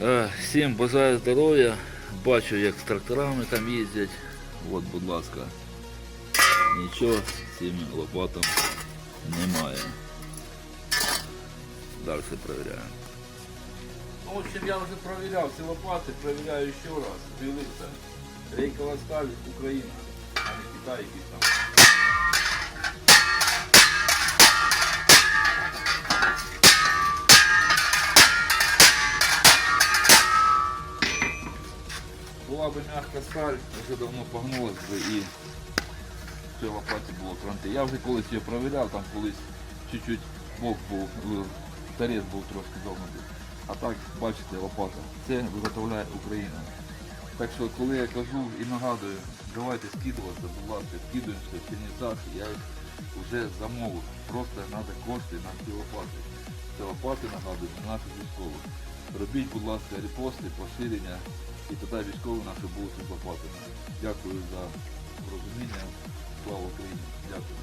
А, Всім бажаю здоров'я, бачу як з тракторами там їздять. От, будь ласка, нічого з цими лопатами. Немає. Далі перевіряємо. Ну, в общем, я вже перевіряв ці лопати, перевіряю ще раз. Дивіться. Рейкова сталь Україна, а не Китай якийсь там. Була б м'яка сталь, вже давно погнулась би і цій лопаті було кранти. Я вже колись її провіряв, там колись чуть-чуть бок був, е, тарець був трошки зогнутий. А так, бачите, лопата. Це виготовляє Україна. Так що коли я кажу і нагадую, давайте скидуватися, будь ласка, скидуємося в я їх вже замовив. Просто треба кошти на ці лопати. Це лопати нагадую для наших військових. Робіть, будь ласка, репости, поширення і тоді військові наші будуть з лопатами. Дякую за розуміння. Слава Україні! Дякую.